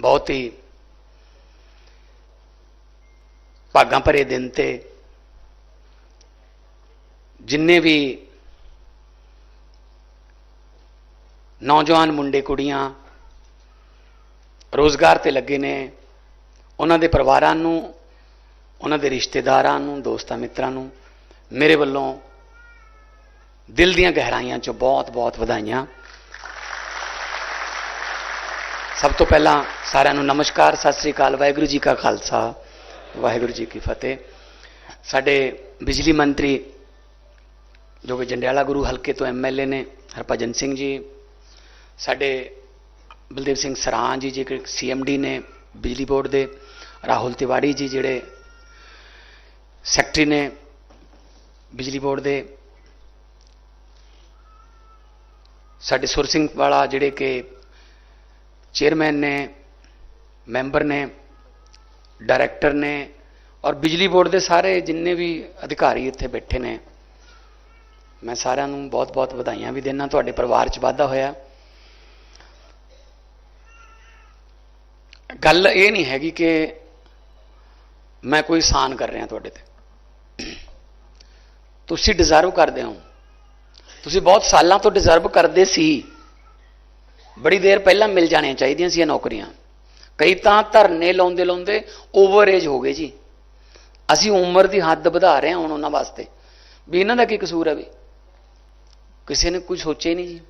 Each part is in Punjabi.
ਬਹੁਤ ਹੀ ਭਾਗਾਂ ਭਰੇ ਦਿਨ ਤੇ ਜਿੰਨੇ ਵੀ ਨੌਜਵਾਨ ਮੁੰਡੇ, ਕੁੜੀਆਂ ਰੋਜ਼ਗਾਰ ਤੇ ਲੱਗੇ ਨੇ, ਉਹਨਾਂ ਦੇ ਪਰਿਵਾਰਾਂ ਨੂੰ, ਉਹਨਾਂ ਦੇ ਰਿਸ਼ਤੇਦਾਰਾਂ ਨੂੰ, ਦੋਸਤਾਂ ਮਿੱਤਰਾਂ ਨੂੰ, ਮੇਰੇ ਵੱਲੋਂ ਦਿਲ ਦੀਆਂ ਗਹਿਰਾਈਆਂ ਚੋਂ ਬਹੁਤ-ਬਹੁਤ ਵਧਾਈਆਂ। ਸਭ ਤੋਂ ਪਹਿਲਾਂ ਸਾਰਿਆਂ ਨੂੰ ਨਮਸਕਾਰ, ਸਤਿ ਸ੍ਰੀ ਅਕਾਲ, ਵਾਹਿਗੁਰੂ ਜੀ ਕਾ ਖਾਲਸਾ, ਵਾਹਿਗੁਰੂ ਜੀ ਕੀ ਫਤਿਹ। ਸਾਡੇ ਬਿਜਲੀ ਮੰਤਰੀ ਜੋ ਕਿ ਜੰਡਿਆਲਾ ਗੁਰੂ ਹਲਕੇ ਤੋਂ ਐਮਐਲਏ ਨੇ, ਹਰਭਜਨ ਸਿੰਘ ਜੀ, ਸਾਡੇ ਬਲਦੇਵ ਸਿੰਘ ਸਰਾਂ ਜੀ ਜਿਹੜੇ ਸੀਐਮਡੀ ਨੇ, ਬਿਜਲੀ ਬੋਰਡ ਦੇ, ਰਾਹੁਲ ਤਿਵਾੜੀ ਜੀ ਜਿਹੜੇ ਸੈਕਟਰੀ ਨੇ, ਬਿਜਲੀ ਬੋਰਡ ਦੇ। ਸਾਡੇ ਸੁਰ ਸਿੰਘ ਵਾਲਾ ਜਿਹੜੇ ਕਿ ਚੇਅਰਮੈਨ ਨੇ, ਮੈਂਬਰ ਨੇ, ਡਾਇਰੈਕਟਰ ਨੇ ਔਰ ਬਿਜਲੀ ਬੋਰਡ ਦੇ ਸਾਰੇ ਜਿੰਨੇ ਵੀ ਅਧਿਕਾਰੀ ਇੱਥੇ ਬੈਠੇ ਨੇ, ਮੈਂ ਸਾਰਿਆਂ ਨੂੰ ਬਹੁਤ-ਬਹੁਤ ਵਧਾਈਆਂ ਵੀ ਦੇਣਾ ਤੁਹਾਡੇ ਪਰਿਵਾਰ 'ਚ ਵਾਧਾ ਹੋਇਆ। ਗੱਲ ਇਹ ਨਹੀਂ ਹੈਗੀ ਕਿ ਮੈਂ ਕੋਈ ਸਾਨ ਕਰ ਰਿਹਾ ਤੁਹਾਡੇ ਤੇ। ਤੁਸੀਂ ਡਿਜ਼ਰਵ ਕਰਦੇ ਹੋ। ਤੁਸੀਂ ਬਹੁਤ ਸਾਲਾਂ ਤੋਂ ਡਿਜ਼ਰਵ ਕਰਦੇ ਸੀ। ਬੜੀ ਦੇਰ ਪਹਿਲਾਂ ਮਿਲ ਜਾਣੀਆਂ ਚਾਹੀਦੀਆਂ ਸੀ ਇਹ ਨੌਕਰੀਆਂ। ਕਈ ਤਾਂ ਧਰਨੇ ਲਾਉਂਦੇ ਲਾਉਂਦੇ ਓਵਰ ਏਜ ਹੋ ਗਏ ਜੀ। ਅਸੀਂ ਉਮਰ ਦੀ ਹੱਦ ਵਧਾ ਰਹੇ ਹਾਂ ਹੁਣ ਉਹਨਾਂ ਵਾਸਤੇ। ਵੀ ਇਹਨਾਂ ਦਾ ਕੀ ਕਸੂਰ ਹੈ ਵੀ? ਕਿਸੇ ਨੇ ਕੁਝ ਸੋਚਿਆ ਹੀ ਨਹੀਂ ਜੀ।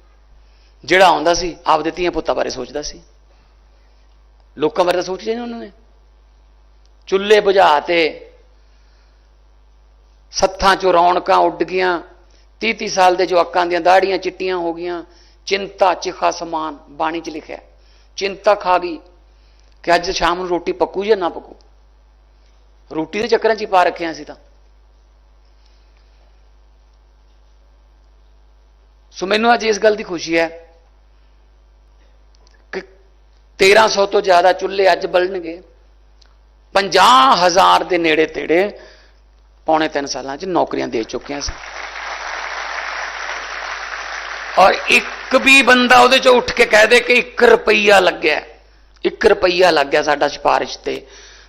ਜਿਹੜਾ ਆਉਂਦਾ ਸੀ, ਆਪਦੇ ਧੀਆਂ ਪੁੱਤਾਂ ਬਾਰੇ ਸੋਚਦਾ ਸੀ। ਲੋਕਾਂ ਬਾਰੇ ਤਾਂ ਸੋਚਿਆ ਨਹੀਂ ਉਹਨਾਂ ਨੇ। ਚੁੱਲ੍ਹੇ ਬੁਝਾ ਤੇ ਸੱਥਾਂ ਚੋਂ ਰੌਣਕਾਂ ਉੱਡ ਗਈਆਂ। 30 30 ਸਾਲ ਦੇ ਜਵਾਕਾਂ ਦੀਆਂ ਦਾੜੀਆਂ ਚਿੱਟੀਆਂ ਹੋ ਗਈਆਂ। ਚਿੰਤਾ ਚਿਖਾ ਸਮਾਨ ਬਾਣੀ 'ਚ ਲਿਖਿਆ ਚਿੰਤਾ ਖਾ ਗਈ ਕਿ ਅੱਜ ਸ਼ਾਮ ਨੂੰ ਰੋਟੀ ਪੱਕੂ ਜਾਂ ਨਾ ਪੱਕੂ? ਰੋਟੀ ਦੇ ਚੱਕਰਾਂ 'ਚ ਹੀ ਪਾ ਰੱਖਿਆ ਸੀ ਤਾਂ। ਸੋ ਮੈਨੂੰ ਅੱਜ ਇਸ ਗੱਲ ਦੀ ਖੁਸ਼ੀ ਹੈ ਕਿ 1300 ਤੋਂ ਜ਼ਿਆਦਾ ਚੁੱਲ੍ਹੇ ਅੱਜ ਬਲਣਗੇ। 50000 ਦੇ ਨੇੜੇ ਤੇੜੇ ਪੌਣੇ 3 ਸਾਲਾਂ 'ਚ ਨੌਕਰੀਆਂ ਦੇ ਚੁੱਕੇ ਸੀ। ਔਰ ਇੱਕ ਵੀ ਬੰਦਾ ਉਹਦੇ 'ਚੋਂ ਉੱਠ ਕੇ ਕਹਿ ਦੇ ਕਿ 1 ਰੁਪਈਆ ਲੱਗਿਆ 1 ਰੁਪਈਆ ਲੱਗਿਆ ਸਾਡਾ ਸਿਫਾਰਿਸ਼ ਤੇ,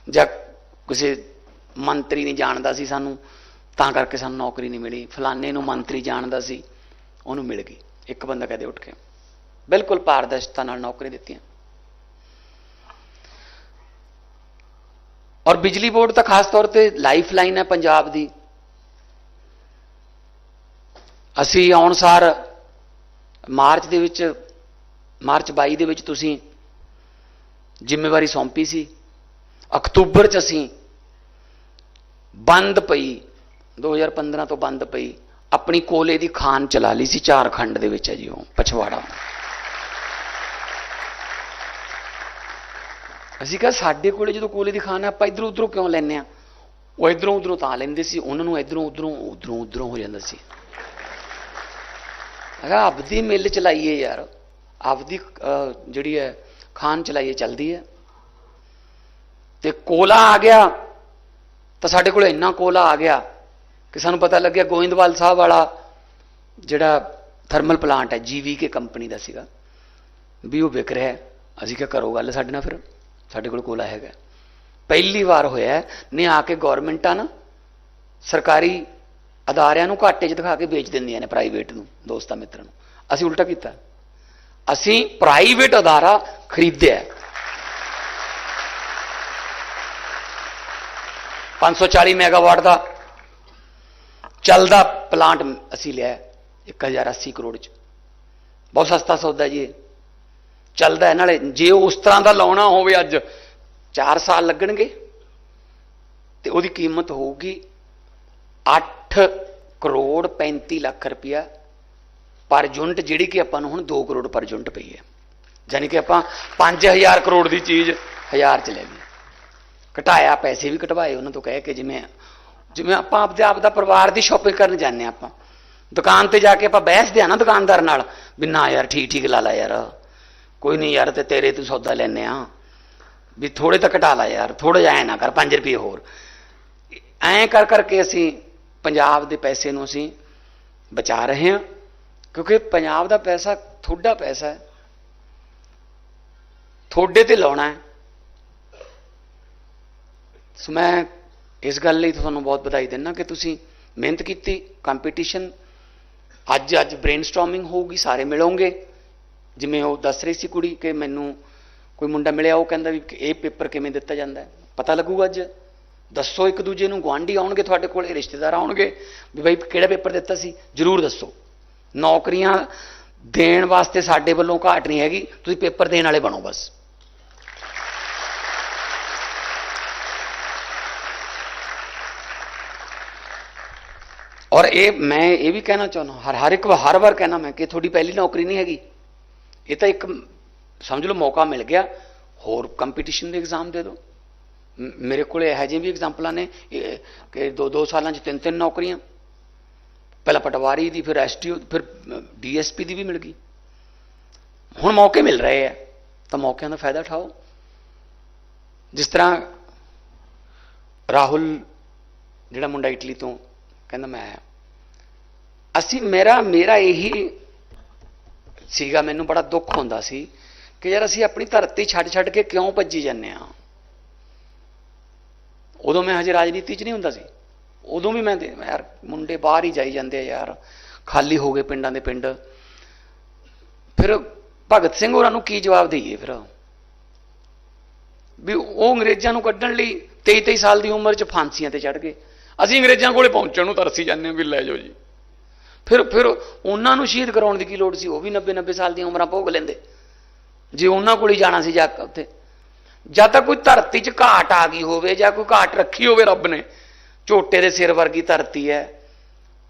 ਜਾਂ ਕਿਸੇ ਮੰਤਰੀ ਨਹੀਂ ਜਾਣਦਾ ਸੀ ਸਾਨੂੰ, ਤਾਂ ਕਰਕੇ ਸਾਨੂੰ ਨੌਕਰੀ ਨਹੀਂ ਮਿਲੀ। ਫਲਾਣੇ ਨੂੰ ਮੰਤਰੀ ਜਾਣਦਾ ਸੀ, ਉਹਨੂੰ ਮਿਲ ਗਈ। ਇੱਕ ਬੰਦਾ ਕਹਦੇ ਉੱਠ ਕੇ। ਬਿਲਕੁਲ ਪਾਰਦਰਸ਼ਤਾ ਨਾਲ ਨੌਕਰੀ ਦਿੱਤੀਆਂ। ਔਰ ਬਿਜਲੀ ਬੋਰਡ ਤਾਂ ਖਾਸ ਤੌਰ ਤੇ ਲਾਈਫ ਲਾਈਨ ਹੈ ਪੰਜਾਬ ਦੀ। ਅਸੀਂ ਆਉਣ ਸਾਰ ਮਾਰਚ ਦੇ ਵਿੱਚ, ਮਾਰਚ 22 ਦੇ ਵਿੱਚ ਤੁਸੀਂ ਜ਼ਿੰਮੇਵਾਰੀ ਸੌਂਪੀ ਸੀ। ਅਕਤੂਬਰ ਚ ਅਸੀਂ ਬੰਦ ਪਈ 2015 ਤੋਂ ਬੰਦ ਪਈ, ਆਪਣੀ ਕੋਲੇ ਦੀ ਖਾਨ ਚਲਾ ਲਈ ਸੀ, ਝਾਰਖੰਡ ਦੇ ਵਿੱਚ ਹੈ ਜੀ ਉਹ, ਪਛਵਾੜਾ। ਅਸੀਂ ਕਿਹਾ ਸਾਡੇ ਕੋਲੇ ਜਦੋਂ ਕੋਲੇ ਦੀ ਖਾਨ ਹੈ, ਆਪਾਂ ਇਧਰੋਂ ਉਧਰੋਂ ਕਿਉਂ ਲੈਨੇ ਆ ਉਹ ਇਧਰੋਂ ਉਧਰੋਂ ਤਾਂ ਲੈਂਦੇ ਸੀ, ਉਹਨਾਂ ਨੂੰ ਇਧਰੋਂ ਉਧਰੋਂ ਉਧਰੋਂ ਉਧਰੋਂ ਹੋ ਜਾਂਦਾ ਸੀ। ਅਗਾ ਆਪਦੀ ਮਿੱਲ ਚਲਾਈਏ ਯਾਰ। ਆਪਦੀ ਜਿਹੜੀ ਹੈ, ਖਾਨ ਚਲਾਈਏ, ਚੱਲਦੀ ਹੈ। ਤੇ ਕੋਲਾ ਆ ਗਿਆ, ਤਾਂ ਸਾਡੇ ਕੋਲ ਇੰਨਾ ਕੋਲਾ ਆ ਗਿਆ ਕਿ ਸਾਨੂੰ ਪਤਾ ਲੱਗਿਆ ਗੋਇੰਦਵਾਲ ਸਾਹਿਬ ਵਾਲਾ ਜਿਹੜਾ ਥਰਮਲ ਪਲਾਂਟ ਹੈ, ਜੀਵੀਕੇ ਕੰਪਨੀ ਦਾ ਸੀਗਾ, ਵੀ ਉਹ ਵਿਕ ਰਿਹਾ ਅਸੀਂ ਕਿਹਾ, ਕਰੋ ਗੱਲ ਸਾਡੇ ਨਾਲ ਫਿਰ, ਸਾਡੇ ਕੋਲ ਕੋਲਾ ਹੈਗਾ ਪਹਿਲੀ ਵਾਰ ਹੋਇਆ ਨੇ ਆ ਕੇ ਗਵਰਨਮੈਂਟਾਂ ਨਾ, ਸਰਕਾਰੀ ਅਦਾਰਿਆਂ ਨੂੰ ਘਾਟੇ 'ਚ ਦਿਖਾ ਕੇ ਵੇਚ ਦਿੰਦੀਆਂ ਨੇ ਪ੍ਰਾਈਵੇਟ ਨੂੰ, ਦੋਸਤਾਂ ਮਿੱਤਰਾਂ ਨੂੰ ਅਸੀਂ ਉਲਟਾ ਕੀਤਾ ਅਸੀਂ ਪ੍ਰਾਈਵੇਟ ਅਦਾਰਾ ਖਰੀਦਿਆ ਹੈ। 540 ਮੈਗਾਵਾਟ ਦਾ ਚੱਲਦਾ ਪਲਾਂਟ ਅਸੀਂ ਲਿਆ 1080 ਕਰੋੜ ਚ ਬਹੁਤ ਸਸਤਾ ਸੌਦਾ ਜੀ ਇਹ। ਚੱਲਦਾ ਹੈ ਨਾਲੇ ਜੇ ਉਸ ਤਰ੍ਹਾਂ ਦਾ ਲਾਉਣਾ ਹੋਵੇ ਅੱਜ 4 ਸਾਲ ਲੱਗਣਗੇ ਤੇ ਉਹਦੀ ਕੀਮਤ ਹੋਊਗੀ 8 ਕਰੋੜ 35 ਲੱਖ ਰੁਪਇਆ ਪਰ ਯੂਨਿਟ ਜਿਹੜੀ ਕਿ ਆਪਾਂ ਨੂੰ ਹੁਣ 2 ਕਰੋੜ ਪਰ ਯੂਨਿਟ ਪਈ ਹੈ। ਯਾਨੀ ਕਿ ਆਪਾਂ 5000 ਕਰੋੜ ਦੀ ਚੀਜ਼ 1000 ਚ ਲੈ ਗਏ ਘਟਾਇਆ, ਪੈਸੇ ਵੀ ਘਟਵਾਏ ਉਹਨਾਂ ਤੋਂ ਕਹਿ ਕੇ ਜਿਵੇਂ ਜਿਵੇਂ ਆਪਾਂ ਆਪਦੇ ਆਪ ਦਾ ਪਰਿਵਾਰ ਦੀ ਸ਼ਾਪਿੰਗ ਕਰਨ ਜਾਂਦੇ ਹਾਂ ਆਪਾਂ। ਦੁਕਾਨ ਤੇ ਜਾ ਕੇ ਆਪਾਂ ਬਹਿਸਦੇ ਆ ਨਾ ਦੁਕਾਨਦਾਰ ਨਾਲ ਵੀ ਨਾ ਯਾਰ ਠੀਕ ਠੀਕ ਲਾ ਲਾ ਯਾਰ। ਕੋਈ ਨਹੀਂ ਯਾਰ ਤੇ ਤੇਰੇ ਤੂੰ ਸੌਦਾ ਲੈਨੇ ਆ ਵੀ ਥੋੜੇ ਤਾਂ ਘਟਾ ਲਾ ਯਾਰ ਥੋੜਾ ਜਿਹਾ ਐ ਨਾ ਕਰ 5 ਰੁਪਏ ਹੋਰ। ਐਂ ਕਰ ਕਰਕੇ ਅਸੀਂ ਪੰਜਾਬ ਦੇ ਪੈਸੇ ਨੂੰ ਅਸੀਂ ਬਚਾ ਰਹੇ ਹਾਂ, ਕਿਉਂਕਿ ਪੰਜਾਬ ਦਾ ਪੈਸਾ ਥੋੜਾ ਪੈਸਾ ਹੈ। ਤੁਹਾਡੇ ਤੇ ਲਾਉਣਾ ਹੈ। ਸੋ ਮੈਂ ਇਸ ਗੱਲ ਲਈ ਤੁਹਾਨੂੰ ਬਹੁਤ ਵਧਾਈ ਦਿੰਦਾ ਕਿ ਤੁਸੀਂ ਮਿਹਨਤ ਕੀਤੀ ਕੰਪੀਟੀਸ਼ਨ ਅੱਜ ਅੱਜ ਬ੍ਰੇਨਸਟਾਰਮਿੰਗ ਹੋਊਗੀ, ਸਾਰੇ ਮਿਲੋਗੇ। ਜਿਵੇਂ ਉਹ ਦੱਸ ਰਹੀ ਸੀ ਕੁੜੀ ਕਿ ਮੈਨੂੰ ਕੋਈ ਮੁੰਡਾ ਮਿਲਿਆ, ਉਹ ਕਹਿੰਦਾ ਵੀ ਇਹ ਪੇਪਰ ਕਿਵੇਂ ਦਿੱਤਾ ਜਾਂਦਾ ਪਤਾ ਲੱਗੂਗਾ ਅੱਜ। ਦੱਸੋ ਇੱਕ ਦੂਜੇ ਨੂੰ, ਗੁਆਂਢੀ ਆਉਣਗੇ ਤੁਹਾਡੇ ਕੋਲ, ਰਿਸ਼ਤੇਦਾਰ ਆਉਣਗੇ, ਵੀ ਬਈ ਕਿਹੜਾ ਪੇਪਰ ਦਿੱਤਾ ਸੀ? ਜਰੂਰ ਦੱਸੋ। ਨੌਕਰੀਆਂ ਦੇਣ ਵਾਸਤੇ ਸਾਡੇ ਵੱਲੋਂ ਘਾਟ ਨਹੀਂ ਹੈਗੀ, ਤੁਸੀਂ ਪੇਪਰ ਦੇਣ ਵਾਲੇ ਬਣੋ ਬਸ। ਔਰ ਇਹ ਮੈਂ ਇਹ ਵੀ ਕਹਿਣਾ ਚਾਹੁੰਦਾ, ਹਰ ਹਰ ਇੱਕ ਹਰ ਵਾਰ ਕਹਿਣਾ ਮੈਂ ਕਿ ਤੁਹਾਡੀ ਪਹਿਲੀ ਨੌਕਰੀ ਨਹੀਂ ਹੈਗੀ। ਇਹ ਤਾਂ ਇੱਕ, ਸਮਝ ਲਓ, ਮੌਕਾ ਮਿਲ ਗਿਆ, ਹੋਰ ਕੰਪੀਟੀਸ਼ਨ ਦੇ ਐਗਜ਼ਾਮ ਦੇ ਦਿਓ। ਮੇਰੇ ਕੋਲ ਇਹੋ ਜਿਹੇ ਵੀ ਐਗਜ਼ਾਮਪਲਾਂ ਨੇ ਕਿ ਦੋ ਦੋ ਸਾਲਾਂ 'ਚ ਤਿੰਨ ਤਿੰਨ ਨੌਕਰੀਆਂ। ਪਹਿਲਾਂ ਪਟਵਾਰੀ ਦੀ, ਫਿਰ ਐਸਟੀਓ ਫਿਰ ਡੀਐਸਪੀ ਦੀ ਵੀ ਮਿਲ ਗਈ। ਹੁਣ ਮੌਕੇ ਮਿਲ ਰਹੇ ਆ। ਤਾਂ ਮੌਕਿਆਂ ਦਾ ਫਾਇਦਾ ਉਠਾਓ। ਜਿਸ ਤਰ੍ਹਾਂ ਰਾਹੁਲ, ਜਿਹੜਾ ਮੁੰਡਾ ਇਟਲੀ ਤੋਂ ਕਹਿੰਦਾ ਮੈਂ ਆਇਆ। ਅਸੀਂ, ਮੇਰਾ ਮੇਰਾ ਇਹੀ ਸੀਗਾ, ਮੈਨੂੰ ਬੜਾ ਦੁੱਖ ਹੁੰਦਾ ਸੀ ਕਿ ਯਾਰ ਅਸੀਂ ਆਪਣੀ ਧਰਤੀ ਛੱਡ ਛੱਡ ਕੇ ਕਿਉਂ ਭੱਜੀ ਜਾਂਦੇ ਆ ਉਦੋਂ ਮੈਂ ਹਜੇ ਰਾਜਨੀਤੀ 'ਚ ਨਹੀਂ ਹੁੰਦਾ ਸੀ। ਉਦੋਂ ਵੀ ਮੈਂ ਤੇ- ਯਾਰ ਮੁੰਡੇ ਬਾਹਰ ਹੀ ਜਾਈ ਜਾਂਦੇ ਆ ਯਾਰ। ਖਾਲੀ ਹੋ ਗਏ ਪਿੰਡਾਂ ਦੇ ਪਿੰਡ। ਫਿਰ ਭਗਤ ਸਿੰਘ ਹੋਰਾਂ ਨੂੰ ਕੀ ਜਵਾਬ ਦਈਏ ਫਿਰ? ਵੀ ਉਹ ਅੰਗਰੇਜ਼ਾਂ ਨੂੰ ਕੱਢਣ ਲਈ 23 23 ਸਾਲ ਦੀ ਉਮਰ 'ਚ ਫਾਂਸੀਆਂ ਤੇ ਚੜ ਗਏ। ਅਸੀਂ ਅੰਗਰੇਜ਼ਾਂ ਕੋਲੇ ਪਹੁੰਚਣ ਨੂੰ ਤਰਸੀ ਜਾਂਦੇ ਹਾਂ ਵੀ ਲੈ ਜਾਓ ਜੀ। ਫਿਰ ਫਿਰ ਉਹਨਾਂ ਨੂੰ ਸ਼ਹੀਦ ਕਰਾਉਣ ਦੀ ਕੀ ਲੋੜ ਸੀ? ਉਹ ਵੀ 90 90 ਸਾਲ ਦੀਆਂ ਉਮਰਾਂ ਭੋਗ ਲੈਂਦੇ। ਜੇ ਉਹਨਾਂ ਕੋਲ ਹੀ ਜਾਣਾ ਸੀ ਜਾ ਕੇ ਉੱਥੇ। ਜਾਂ ਤਾਂ ਕੋਈ ਧਰਤੀ 'ਚ ਘਾਟ ਆ ਗਈ ਹੋਵੇ ਜਾਂ ਕੋਈ ਘਾਟ ਰੱਖੀ ਹੋਵੇ ਰੱਬ ਨੇ, ਝੋਟੇ ਦੇ ਸਿਰ ਵਰਗੀ ਧਰਤੀ ਹੈ,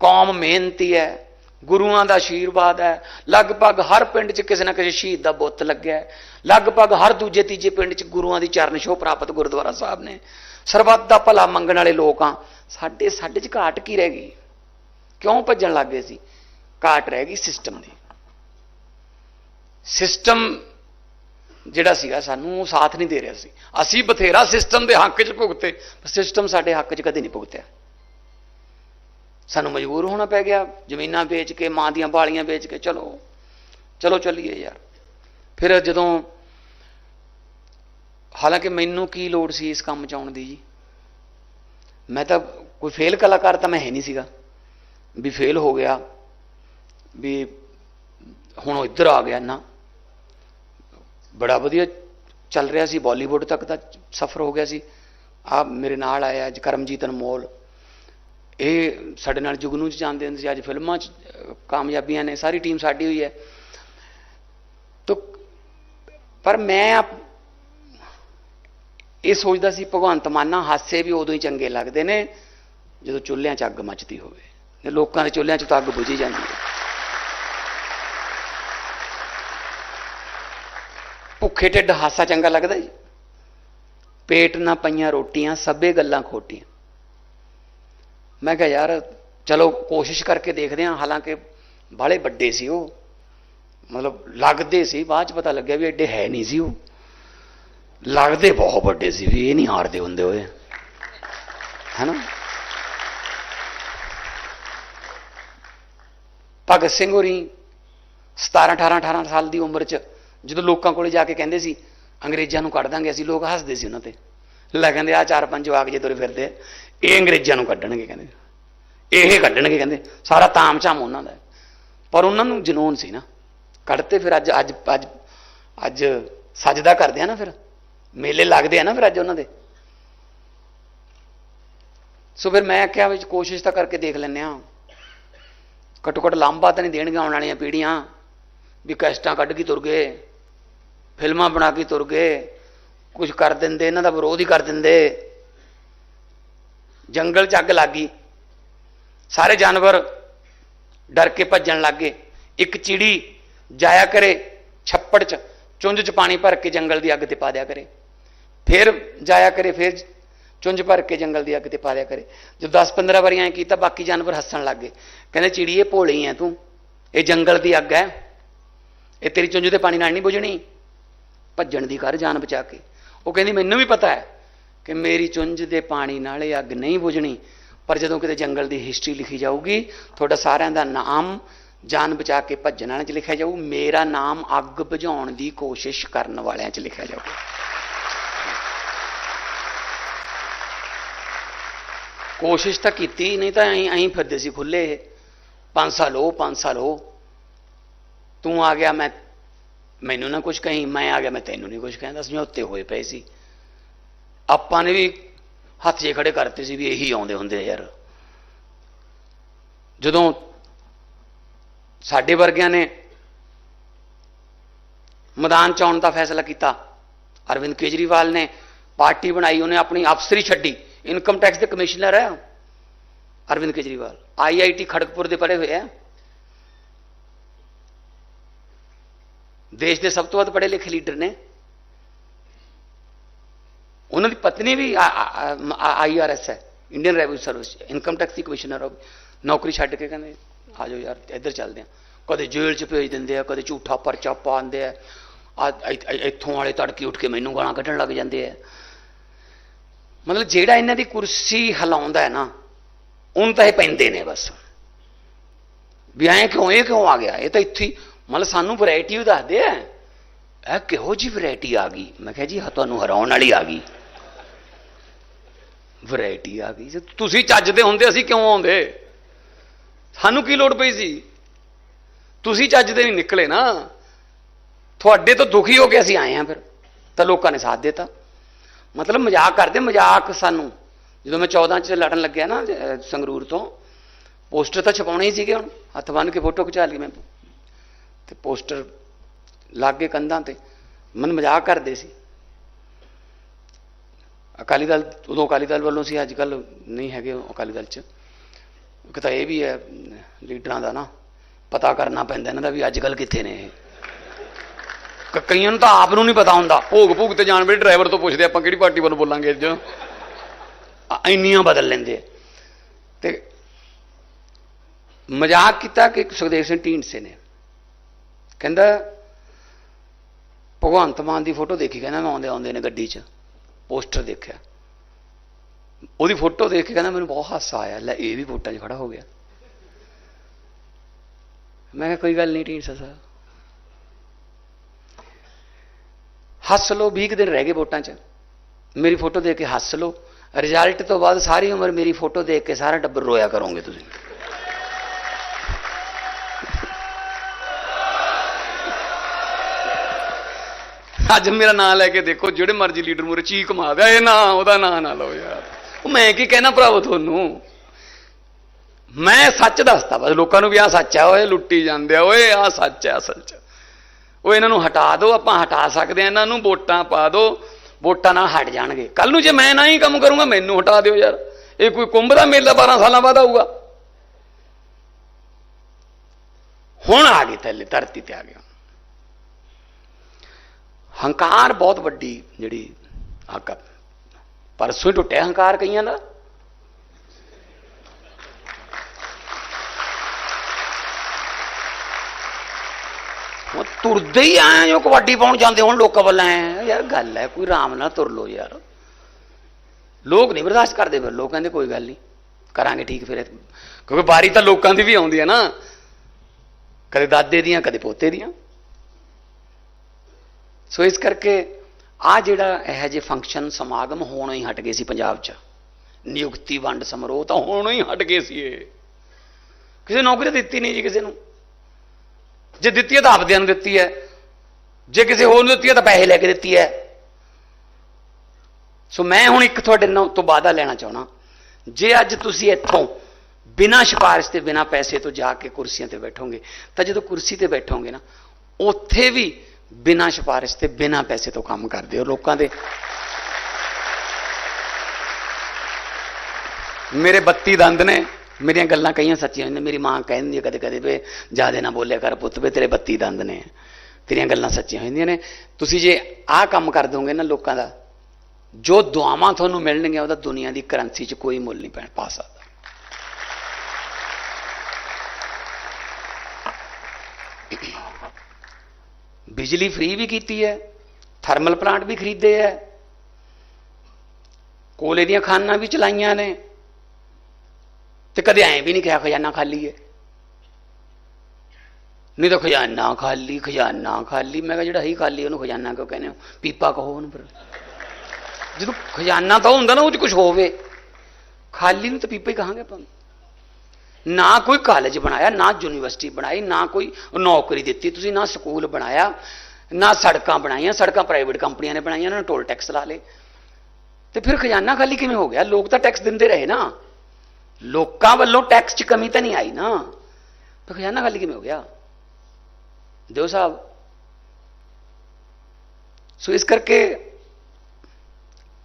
ਕੌਮ ਮਿਹਨਤੀ ਹੈ, ਗੁਰੂਆਂ ਦਾ ਆਸ਼ੀਰਵਾਦ ਹੈ, ਲਗਭਗ ਹਰ ਪਿੰਡ 'ਚ ਕਿਸੇ ਨਾ ਕਿਸੇ ਸ਼ਹੀਦ ਦਾ ਬੁੱਤ ਲੱਗਿਆ ਹੈ, ਲਗਭਗ ਹਰ ਦੂਜੇ ਤੀਜੇ ਪਿੰਡ 'ਚ ਗੁਰੂਆਂ ਦੀ ਚਰਨ ਛੋਹ ਪ੍ਰਾਪਤ ਗੁਰਦੁਆਰਾ ਸਾਹਿਬ ਨੇ, ਸਰਬੱਤ ਦਾ ਭਲਾ ਮੰਗਣ ਵਾਲੇ ਲੋਕ ਆ, ਸਾਡੇ ਸਾਡੇ 'ਚ ਘਾਟ ਕੀ ਰਹਿ ਗਈ? ਕਿਉਂ ਭੱਜਣ ਲੱਗ ਗਏ ਸੀ? ਘਾਟ ਰਹਿ ਗਈ ਸਿਸਟਮ ਦੀ। ਸਿਸਟਮ ਜਿਹੜਾ ਸੀਗਾ ਸਾਨੂੰ ਉਹ ਸਾਥ ਨਹੀਂ ਦੇ ਰਿਹਾ ਸੀ। ਅਸੀਂ ਬਥੇਰਾ ਸਿਸਟਮ ਦੇ ਹੱਕ 'ਚ ਭੁਗਤੇ ਸਿਸਟਮ ਸਾਡੇ ਹੱਕ 'ਚ ਕਦੇ ਨਹੀਂ ਭੁਗਤਿਆ। ਸਾਨੂੰ ਮਜਬੂਰ ਹੋਣਾ ਪੈ ਗਿਆ, ਜ਼ਮੀਨਾਂ ਵੇਚ ਕੇ, ਮਾਂ ਦੀਆਂ ਬਾਲੀਆਂ ਵੇਚ ਕੇ, ਚਲੋ ਚਲੋ ਚੱਲੀਏ ਯਾਰ। ਫਿਰ ਜਦੋਂ, ਹਾਲਾਂਕਿ ਮੈਨੂੰ ਕੀ ਲੋੜ ਸੀ ਇਸ ਕੰਮ 'ਚ ਆਉਣ ਦੀ ਜੀ? ਮੈਂ ਤਾਂ ਕੋਈ ਫੇਲ ਕਲਾਕਾਰ ਤਾਂ ਮੈਂ ਹੈ ਨਹੀਂ ਸੀਗਾ। ਵੀ ਫੇਲ ਹੋ ਗਿਆ, ਵੀ ਹੁਣ ਇੱਧਰ ਆ ਗਿਆ ਨਾ। ਬੜਾ ਵਧੀਆ ਚੱਲ ਰਿਹਾ ਸੀ ਬਾਲੀਵੁੱਡ ਤੱਕ ਦਾ ਸਫ਼ਰ ਹੋ ਗਿਆ ਸੀ। ਆ ਮੇਰੇ ਨਾਲ ਆਇਆ ਅੱਜ ਕਰਮਜੀਤ ਅਨਮੋਲ। ਇਹ ਸਾਡੇ ਨਾਲ ਜੁਗਨੂ ਚ ਜਾਂਦੇ ਹੁੰਦੇ ਸੀ, ਅੱਜ ਫਿਲਮਾਂ ਚ ਕਾਮਯਾਬੀਆਂ ਨੇ, ਸਾਰੀ ਟੀਮ ਸਾਡੀ ਹੋਈ ਹੈ। ਤੋ, ਪਰ ਮੈਂ ਆਪ- ਇਹ ਸੋਚਦਾ ਸੀ, ਭਗਵੰਤ ਮਾਨਾ ਹਾਸੇ ਵੀ ਉਦੋਂ ਹੀ ਚੰਗੇ ਲੱਗਦੇ ਨੇ, ਜਦੋਂ ਚੁੱਲ੍ਹਿਆਂ 'ਚ ਅੱਗ ਮੱਚਦੀ ਹੋਵੇ। ਲੋਕਾਂ ਦੇ ਚੁੱਲ੍ਹਿਆਂ 'ਚ ਤਾਂ ਅੱਗ ਬੁਝੀ ਜਾਂਦੀ ਹੈ। ਭੁੱਖੇ ਢਿੱਡ ਹਾਸਾ ਚੰਗਾ ਲੱਗਦਾ ਜੀ। ਪੇਟ ਨਾ ਪਈਆਂ ਰੋਟੀਆਂ, ਸਭੇ ਗੱਲਾਂ ਖੋਟੀਆਂ। ਮੈਂ ਕਿਹਾ, ਯਾਰ, ਚਲੋ, ਕੋਸ਼ਿਸ਼ ਕਰਕੇ ਦੇਖਦੇ ਹਾਂ। ਹਾਲਾਂਕਿ ਬਾਲੇ ਵੱਡੇ ਸੀ ਉਹ। ਮਤਲਬ ਲੱਗਦੇ ਸੀ, ਬਾਅਦ ਚ ਪਤਾ ਲੱਗਿਆ ਵੀ ਐਡੇ ਹੈ ਨਹੀਂ ਸੀ ਉਹ। ਲੱਗਦੇ ਬਹੁਤ ਵੱਡੇ ਸੀ ਵੀ, ਇਹ ਨਹੀਂ ਹਾਰਦੇ ਹੁੰਦੇ ਹੋਏ। ਹੈਨਾ? ਭਗਤ ਸਿੰਘ ਹੋਰੀ 17 18 18 ਸਾਲ ਦੀ ਉਮਰ 'ਚ ਜਦੋਂ ਲੋਕਾਂ ਕੋਲੇ ਜਾ ਕੇ ਕਹਿੰਦੇ ਸੀ, ਅੰਗਰੇਜ਼ਾਂ ਨੂੰ ਕੱਢ ਦਾਂਗੇ, ਅਸੀਂ ਲੋਕ ਹੱਸਦੇ ਸੀ ਉਹਨਾਂ ਤੇ। ਲੈ ਕਹਿੰਦੇ ਆ ਚਾਰ ਪੰਜ ਜਵਾਕ ਜੇ ਤੁਰੇ ਫਿਰਦੇ ਇਹ ਅੰਗਰੇਜ਼ਾਂ ਨੂੰ ਕੱਢਣਗੇ, ਕਹਿੰਦੇ। ਇਹ ਕੱਢਣਗੇ, ਕਹਿੰਦੇ। ਸਾਰਾ ਤਾਮਝਾਮ ਉਹਨਾਂ ਦਾ। ਪਰ ਉਹਨਾਂ ਨੂੰ ਜਨੂਨ ਸੀ ਨਾ। ਕੱਢਤੇ ਫਿਰ ਅੱਜ ਅੱਜ ਅੱਜ ਅੱਜ ਸਜਦਾ ਕਰਦੇ ਆ ਨਾ ਫਿਰ। ਮੇਲੇ ਲੱਗਦੇ ਆ ਨਾ ਫਿਰ ਅੱਜ ਉਹਨਾਂ ਦੇ। ਸੋ ਫਿਰ ਮੈਂ ਕਿਹਾ ਵਿੱਚ ਕੋਸ਼ਿਸ਼ ਤਾਂ ਕਰਕੇ ਦੇਖ ਲੈਂਦੇ ਆ ਘੱਟੋ ਘੱਟ ਲਾਂਬਾ ਤਾਂ ਨਹੀਂ ਦੇਣਗੇ ਆਉਣ ਵਾਲੀਆਂ ਪੀੜ੍ਹੀਆਂ। ਵੀ ਕਸ਼ਟਾਂ ਕੱਢ ਕੇ ਤੁਰ ਗਏ। ਫਿਲਮਾਂ ਬਣਾ ਕੇ ਤੁਰ ਗਏ ਕੁਝ ਕਰ ਦਿੰਦੇ, ਇਹਨਾਂ ਦਾ ਵਿਰੋਧ ਹੀ ਕਰ ਦਿੰਦੇ। ਜੰਗਲ 'ਚ ਅੱਗ ਲੱਗ ਗਈ। ਸਾਰੇ ਜਾਨਵਰ ਡਰ ਕੇ ਭੱਜਣ ਲੱਗ ਗਏ। ਇੱਕ ਚਿੜੀ ਜਾਇਆ ਕਰੇ, ਛੱਪੜ 'ਚ, ਚੁੰਝ 'ਚ ਪਾਣੀ ਭਰ ਕੇ ਜੰਗਲ ਦੀ ਅੱਗ ਤੇ ਪਾ ਦਿਆ ਕਰੇ। ਫਿਰ ਜਾਇਆ ਕਰੇ, ਫਿਰ ਚੁੰਝ ਭਰ ਕੇ ਜੰਗਲ ਦੀ ਅੱਗ ਤੇ ਪਾ ਦਿਆ ਕਰੇ। ਜਦੋਂ 10-15 ਵਾਰੀ ਐਂ ਕੀਤਾ, ਬਾਕੀ ਜਾਨਵਰ ਹੱਸਣ ਲੱਗ ਗਏ। ਕਹਿੰਦੇ ਚਿੜੀਏ ਭੋਲੀ ਐ ਤੂੰ। ਇਹ ਜੰਗਲ ਦੀ ਅੱਗ ਹੈ ਇਹ ਤੇਰੀ ਚੁੰਝ ਤੇ ਪਾਣੀ ਨਾਲ ਨਹੀਂ ਬੁਝਣੀ। ਭੱਜਣ ਦੀ ਕਰ ਜਾਨ ਬਚਾ ਕੇ। ਉਹ ਕਹਿੰਦੀ, ਮੈਨੂੰ ਵੀ ਪਤਾ ਹੈ ਕਿ ਮੇਰੀ ਚੁੰਝ ਦੇ ਪਾਣੀ ਨਾਲ ਇਹ ਅੱਗ ਨਹੀਂ ਬੁਝਣੀ, ਪਰ ਜਦੋਂ ਕਿਤੇ ਜੰਗਲ ਦੀ ਹਿਸਟਰੀ ਲਿਖੀ ਜਾਊਗੀ, ਤੁਹਾਡਾ ਸਾਰਿਆਂ ਦਾ ਨਾਮ ਜਾਨ ਬਚਾ ਕੇ ਭੱਜਣ ਵਾਲਿਆਂ 'ਚ ਲਿਖਿਆ ਜਾਊ। ਮੇਰਾ ਨਾਮ ਅੱਗ ਬੁਝਾਉਣ ਦੀ ਕੋਸ਼ਿਸ਼ ਕਰਨ ਵਾਲਿਆਂ 'ਚ ਲਿਖਿਆ ਜਾਊ। ਕੋਸ਼ਿਸ਼ ਤਾਂ ਕੀਤੀ, ਨਹੀਂ ਤਾਂ ਐਂ ਐਂ ਫਿਰਦੇ ਸੀ ਖੁੱਲੇ 5 ਸਾਲ ਹੋ 5 ਸਾਲ ਹੋ। ਤੂੰ ਆ ਗਿਆ, ਮੈਂ ਮੈਨੂੰ ਨਾ ਕੁਝ ਕਹੀਂ, ਮੈਂ ਆ ਗਿਆ, ਮੈਂ ਤੈਨੂੰ ਨਹੀਂ ਕੁਝ ਕਹਿੰਦਾ ਸਮਝੌਤੇ ਹੋਏ ਪਏ ਸੀ। ਆਪਾਂ ਨੇ ਵੀ ਹੱਥ ਜੇ ਖੜੇ ਕਰਤੇ ਸੀ ਵੀ ਇਹੀ ਆਉਂਦੇ ਹੁੰਦੇ ਯਾਰ। ਜਦੋਂ ਸਾਡੇ ਵਰਗਿਆਂ ਨੇ ਮੈਦਾਨ ਚ ਆਉਣ ਦਾ ਫੈਸਲਾ ਕੀਤਾ, ਅਰਵਿੰਦ ਕੇਜਰੀਵਾਲ ਨੇ ਪਾਰਟੀ ਬਣਾਈ, ਉਹਨੇ ਆਪਣੀ ਅਫਸਰੀ ਛੱਡੀ, ਇਨਕਮ ਟੈਕਸ ਦੇ ਕਮਿਸ਼ਨਰ ਹੈ ਅਰਵਿੰਦ ਕੇਜਰੀਵਾਲ ਆਈਆਈਟੀ ਖੜਕਪੁਰ ਦੇ ਪੜ੍ਹੇ ਹੋਏ ਆ। ਦੇਸ਼ ਦੇ ਸਭ ਤੋਂ ਵੱਧ ਪੜ੍ਹੇ ਲਿਖੇ ਲੀਡਰ ਨੇ। ਉਹਨਾਂ ਦੀ ਪਤਨੀ ਵੀ ਆਈਆਰਐਸ ਹੈ Indian revenue service income tax ਦੀ ਕਮਿਸ਼ਨਰ ਉਹ ਨੌਕਰੀ ਛੱਡ ਕੇ ਕਹਿੰਦੇ, ਆ ਜਾਓ ਯਾਰ, ਇੱਧਰ ਚੱਲਦੇ ਆ। ਕਦੇ ਜੇਲ੍ਹ 'ਚ ਭੇਜ ਦਿੰਦੇ ਆ, ਕਦੇ ਝੂਠਾ ਪਰਚਾ ਪਾਉਂਦੇ ਆ। ਆ ਇੱਥੋਂ ਵਾਲੇ ਤੜਕੇ ਉੱਠ ਕੇ ਮੈਨੂੰ ਗਾਲਾਂ ਕੱਢਣ ਲੱਗ ਜਾਂਦੇ ਆ। ਮਤਲਬ ਜਿਹੜਾ ਇਹਨਾਂ ਦੀ ਕੁਰਸੀ ਹਿਲਾਉਂਦਾ ਹੈ ਨਾ, ਉਹਨੂੰ ਤਾਂ ਇਹ ਪੈਂਦੇ ਨੇ ਬਸ। ਵੀ ਐਂ ਕਿਉਂ, ਇਹ ਕਿਉਂ ਆ ਗਿਆ? ਇਹ ਤਾਂ ਇੱਥੇ ਮਤਲਬ ਸਾਨੂੰ ਵੈਰਾਈਟੀ ਉਹ ਦੱਸਦੇ ਆ। ਇਹ ਕਿਹੋ ਜੀ ਵੈਰਾਈਟੀ ਆ ਗਈ? ਮੈਂ ਕਿਹਾ ਜੀ ਤੁਹਾਨੂੰ ਹਰਾਉਣ ਵਾਲੀ ਆ ਗਈ। ਵੈਰਾਈਟੀ ਆ ਗਈ। ਜੇ ਤੁਸੀਂ ਚੱਜਦੇ ਹੁੰਦੇ, ਅਸੀਂ ਕਿਉਂ ਆਉਂਦੇ? ਸਾਨੂੰ ਕੀ ਲੋੜ ਪਈ ਸੀ? ਤੁਸੀਂ ਚੱਜਦੇ ਨਹੀਂ ਨਿਕਲੇ ਨਾ। ਤੁਹਾਡੇ ਤੋਂ ਦੁਖੀ ਹੋ ਕੇ ਅਸੀਂ ਆਏ ਆ ਫਿਰ। ਤਾਂ ਲੋਕਾਂ ਨੇ ਸਾਥ ਦਿੱਤਾ। ਮਤਲਬ ਮਜ਼ਾਕ ਕਰਦੇ, ਮਜ਼ਾਕ ਸਾਨੂੰ। ਜਦੋਂ ਮੈਂ 14 ਚ ਲੜਨ ਲੱਗਿਆ ਨਾ ਸੰਗਰੂਰ ਤੋਂ, ਪੋਸਟਰ ਤਾਂ ਛਪਾਉਣੇ ਹੀ ਸੀਗੇ ਹੁਣ। ਹੱਥ ਬੰਨ ਕੇ ਫੋਟੋ ਖਿਚਾ ਲਈ ਮੈਂ। ਤੇ ਪੋਸਟਰ ਲੱਗ ਕੰਧਾਂ ਤੇ ਮਨ ਮਜ਼ਾਕ ਕਰਦੇ ਸੀ। ਅਕਾਲੀ ਦਲ ਉਦੋਂ ਅਕਾਲੀ ਦਲ ਵੱਲੋਂ ਸੀ ਅੱਜ ਕੱਲ ਨਹੀਂ ਹੈਗੇ ਅਕਾਲੀ ਦਲ ਚ। ਇੱਕ ਤਾਂ ਇਹ ਵੀ ਹੈ ਲੀਡਰਾਂ ਦਾ ਨਾ ਪਤਾ ਕਰਨਾ ਪੈਂਦਾ ਇਹਨਾਂ ਦਾ ਵੀ ਅੱਜ ਕੱਲ ਕਿੱਥੇ ਨੇ ਇਹ। ਕ- ਕਈਆਂ ਨੂੰ ਤਾਂ ਆਪ ਨੂੰ ਨਹੀਂ ਪਤਾ ਹੁੰਦਾ। ਭੋਗ ਭੋਗ ਤੇ ਜਾਣ ਵੇਲੇ ਡਰਾਈਵਰ ਤੋਂ ਪੁੱਛਦੇ ਆਪਾਂ ਕਿਹੜੀ ਪਾਰਟੀ ਵੱਲੋਂ ਬੋਲਾਂਗੇ ਅੱਜ? ਇੰਨੀਆਂ ਬਦਲ ਲੈਂਦੇ ਤੇ ਮਜ਼ਾਕ ਕੀਤਾ ਕਿ ਸੁਖਦੇਵ ਸਿੰਘ ਢੀਂਡਸੇ ਨੇ। ਕਹਿੰਦਾ, ਭਗਵੰਤ ਮਾਨ ਦੀ ਫੋਟੋ ਦੇਖੀ, ਕਹਿੰਦਾ ਮੈਂ ਆਉਂਦੇ ਆਉਂਦੇ ਨੇ ਗੱਡੀ 'ਚ, ਪੋਸਟਰ ਦੇਖਿਆ। ਉਹਦੀ ਫੋਟੋ ਦੇਖ ਕੇ ਕਹਿੰਦਾ ਮੈਨੂੰ ਬਹੁਤ ਹਾਸਾ ਆਇਆ, ਲੈ ਇਹ ਵੀ ਵੋਟਾਂ 'ਚ ਖੜਾ ਹੋ ਗਿਆ। ਮੈਂ ਕਿਹਾ ਕੋਈ ਗੱਲ ਨਹੀਂ ਢੀਂਡਸਾ ਸਾਹਿਬ। ਹੱਸ ਲਓ 20 ਕੁ ਦਿਨ ਰਹਿ ਗਏ ਵੋਟਾਂ 'ਚ। ਮੇਰੀ ਫੋਟੋ ਦੇਖ ਕੇ ਹੱਸ ਲਓ। ਰਿਜ਼ਲਟ ਤੋਂ ਬਾਅਦ ਸਾਰੀ ਉਮਰ ਮੇਰੀ ਫੋਟੋ ਦੇਖ ਕੇ ਸਾਰਾ ਟੱਬਰ ਰੋਇਆ ਕਰੋਗੇ ਤੁਸੀਂ। ਅੱਜ ਮੇਰਾ ਨਾਮ ਲੈ ਕੇ ਦੇਖੋ, ਜਿਹੜੇ ਮਰਜ਼ੀ ਲੀਡਰ ਮੂਰੇ ਚੀਕ ਮਾਰਦਾ ਇਹ ਨਾ, ਉਹਦਾ ਨਾਂ ਨਾ ਲਓ ਯਾਰ। ਉਹ ਮੈਂ ਕੀ ਕਹਿਣਾ ਭਰਾਵੋ ਤੁਹਾਨੂੰ? ਮੈਂ ਸੱਚ ਦੱਸਦਾ ਬਸ ਲੋਕਾਂ ਨੂੰ ਵੀ ਆ ਸੱਚ ਆ, ਓਏ ਲੁੱਟੀ ਜਾਂਦੇ ਆ, ਓਏ ਆ, ਸੱਚ ਆ। ਅਸਲ ਉਹ ਇਹਨਾਂ ਨੂੰ ਹਟਾ ਦਿਓ, ਆਪਾਂ ਹਟਾ ਸਕਦੇ ਆ ਇਹਨਾਂ ਨੂੰ, ਵੋਟਾਂ ਪਾ ਦਿਓ, ਵੋਟਾਂ ਨਾਲ ਹਟ ਜਾਣਗੇ। ਕੱਲ ਨੂੰ ਜੇ ਮੈਂ ਨਾ ਹੀ ਕੰਮ ਕਰੂੰਗਾ, ਮੈਨੂੰ ਹਟਾ ਦਿਓ ਯਾਰ। ਇਹ ਕੋਈ ਕੁੰਭ ਦਾ ਮੇਲਾ 12 ਸਾਲਾਂ ਬਾਅਦ ਆਊਗਾ। ਹੁਣ ਆ ਗਈ ਥੱਲੇ, ਧਰਤੀ ਤੇ ਆ ਗਿਆ। ਹੰਕਾਰ ਬਹੁਤ ਵੱਡੀ ਜਿਹੜੀ ਆਕਾ ਪਰਸੋਂ ਹੀ ਟੁੱਟਿਆ ਹੰਕਾਰ ਕਈਆਂ ਦਾ। ਉਹ ਤੁਰਦੇ ਹੀ ਆਏ ਜੋ ਕਬੱਡੀ ਪਾਉਣ ਜਾਂਦੇ, ਹੁਣ ਲੋਕਾਂ ਵੱਲ ਐ ਯਾਰ ਗੱਲ ਹੈ, ਕੋਈ ਆਰਾਮ ਨਾਲ ਤੁਰ ਲੋ ਯਾਰ। ਲੋਕ ਨਹੀਂ ਬਰਦਾਸ਼ਤ ਕਰਦੇ ਫਿਰ, ਲੋਕ ਕਹਿੰਦੇ ਕੋਈ ਗੱਲ ਨਹੀਂ, ਕਰਾਂਗੇ ਠੀਕ ਫਿਰ। ਕਿਉਂਕਿ ਬਾਰੀ ਤਾਂ ਲੋਕਾਂ ਦੀ ਵੀ ਆਉਂਦੀ ਹੈ ਨਾ। ਕਦੇ ਦਾਦੇ ਦੀਆਂ, ਕਦੇ ਪੋਤੇ ਦੀਆਂ। ਸੋ ਇਸ ਕਰਕੇ ਆ ਜਿਹੜਾ ਇਹ ਜੇ ਫੰਕਸ਼ਨ ਸਮਾਗਮ ਹੋਣੋਂ ਹੀ ਹਟ ਗਏ ਸੀ ਪੰਜਾਬ 'ਚ। ਨਿਯੁਕਤੀ ਵੰਡ ਸਮਾਰੋਹ ਤਾਂ ਹੋਣੋਂ ਹੀ ਹਟ ਗਏ ਸੀ ਇਹ। ਕਿਸੇ ਨੌਕਰੀ ਦਿੱਤੀ ਨਹੀਂ ਜੀ ਕਿਸੇ ਨੂੰ। ਜੇ ਦਿੱਤੀ ਹੈ ਤਾਂ ਆਪਦਿਆਂ ਨੂੰ ਦਿੱਤੀ ਹੈ। ਜੇ ਕਿਸੇ ਹੋਰ ਨੂੰ ਦਿੱਤੀ ਹੈ ਤਾਂ ਪੈਸੇ ਲੈ ਕੇ ਦਿੱਤੀ ਹੈ। ਸੋ ਮੈਂ ਹੁਣ ਇੱਕ ਤੁਹਾਡੇ ਨਾਲ ਤੋਂ ਵਾਅਦਾ ਲੈਣਾ ਚਾਹਣਾ ਜੇ ਅੱਜ ਤੁਸੀਂ ਇੱਥੋਂ ਬਿਨਾਂ ਸਿਫਾਰਿਸ਼ ਤੇ ਬਿਨਾਂ ਪੈਸੇ ਤੋਂ ਜਾ ਕੇ ਕੁਰਸੀਆਂ ਤੇ ਬੈਠੋਗੇ, ਤਾਂ ਜਦੋਂ ਕੁਰਸੀ ਤੇ ਬੈਠੋਗੇ ਨਾ, ਉੱਥੇ ਵੀ ਬਿਨਾਂ ਸਿਫਾਰਿਸ਼ ਤੇ ਬਿਨਾਂ ਪੈਸੇ ਤੋਂ ਕੰਮ ਕਰਦੇ ਹੋ ਲੋਕਾਂ ਦੇ ਮੇਰੇ 32 ਦੰਦ ਨੇ ਮੇਰੀਆਂ ਗੱਲਾਂ ਕਈਆਂ ਸੱਚੀਆਂ ਹੁੰਦੀਆਂ ਮੇਰੀ ਮਾਂ ਕਹਿੰਦੀ ਹੈ ਕਦੇ ਕਦੇ ਵੇ ਜਿਆਦੇ ਨਾ ਬੋਲਿਆ ਕਰ ਪੁੱਤ ਵੇ ਤੇਰੇ 32 ਦੰਦ ਨੇ ਤੇਰੀਆਂ ਗੱਲਾਂ ਸੱਚੀਆਂ ਹੁੰਦੀਆਂ ਨੇ ਤੁਸੀਂ ਜੇ ਆਹ ਕੰਮ ਕਰ ਦੋਗੇ ਨਾ ਲੋਕਾਂ ਦਾ ਜੋ ਦੁਆਵਾਂ ਤੁਹਾਨੂੰ ਮਿਲਣਗੀਆਂ ਉਹਦਾ ਦੁਨੀਆ ਦੀ ਕਰੰਸੀ 'ਚ ਕੋਈ ਮੁੱਲ ਨਹੀਂ ਪੈਣ ਪਾ ਸਕਦਾ ਬਿਜਲੀ ਫ੍ਰੀ ਵੀ ਕੀਤੀ ਹੈ, ਥਰਮਲ ਪਲਾਂਟ ਵੀ ਖਰੀਦੇ ਹੈ। ਕੋਲੇ ਦੀਆਂ ਖਾਨਾਂ ਵੀ ਚਲਾਈਆਂ ਨੇ। ਤੇ ਕਦੇ ਐਂ ਵੀ ਨਹੀਂ ਕਿਹਾ ਖਜ਼ਾਨਾ ਖਾਲੀ ਹੈ। ਨਹੀਂ ਤਾਂ ਖਜ਼ਾਨਾ ਖਾਲੀ ਖਜ਼ਾਨਾ ਖਾਲੀ। ਮੈਂ ਕਿਹਾ ਜਿਹੜਾ ਹੀ ਖਾਲੀ ਉਹਨੂੰ ਖਜ਼ਾਨਾ ਕਿਉਂ ਕਹਿੰਦੇ ਹੋ? ਪੀਪਾ ਕਹੋ ਉਹਨੂੰ ਫਿਰ। ਜਦੋਂ ਖਜ਼ਾਨਾ ਤਾਂ ਹੁੰਦਾ ਨਾ, ਉਹ ਚ ਕੁਝ ਹੋਵੇ। ਖਾਲੀ ਨੂੰ ਤਾਂ ਪੀਪਾ ਹੀ ਕਹਾਂਗੇ ਆਪਾਂ। ਨਾ ਕੋਈ ਕਾਲਜ ਬਣਾਇਆ, ਨਾ ਯੂਨੀਵਰਸਿਟੀ ਬਣਾਈ, ਨਾ ਕੋਈ ਨੌਕਰੀ ਦਿੱਤੀ। ਤੁਸੀਂ ਨਾ ਸਕੂਲ ਬਣਾਇਆ, ਨਾ ਸੜਕਾਂ ਬਣਾਈਆਂ, ਸੜਕਾਂ ਪ੍ਰਾਈਵੇਟ ਕੰਪਨੀਆਂ ਨੇ ਬਣਾਈਆਂ, ਉਹਨਾਂ ਨੇ ਟੋਲ ਟੈਕਸ ਲਾ ਲਏ। ਤੇ ਫਿਰ ਖਜ਼ਾਨਾ ਖਾਲੀ ਕਿਵੇਂ ਹੋ ਗਿਆ? ਲੋਕ ਤਾਂ ਟੈਕਸ ਦਿੰਦੇ ਰਹੇ ਨਾ। ਲੋਕਾਂ ਵੱਲੋਂ ਟੈਕਸ 'ਚ ਕਮੀ ਤਾਂ ਨਹੀਂ ਆਈ ਨਾ। ਤਾਂ ਖਜ਼ਾਨਾ ਖਾਲੀ ਕਿਵੇਂ ਹੋ ਗਿਆ? ਦਿਓ ਸਾਹਿਬ। ਸੋ ਇਸ ਕਰਕੇ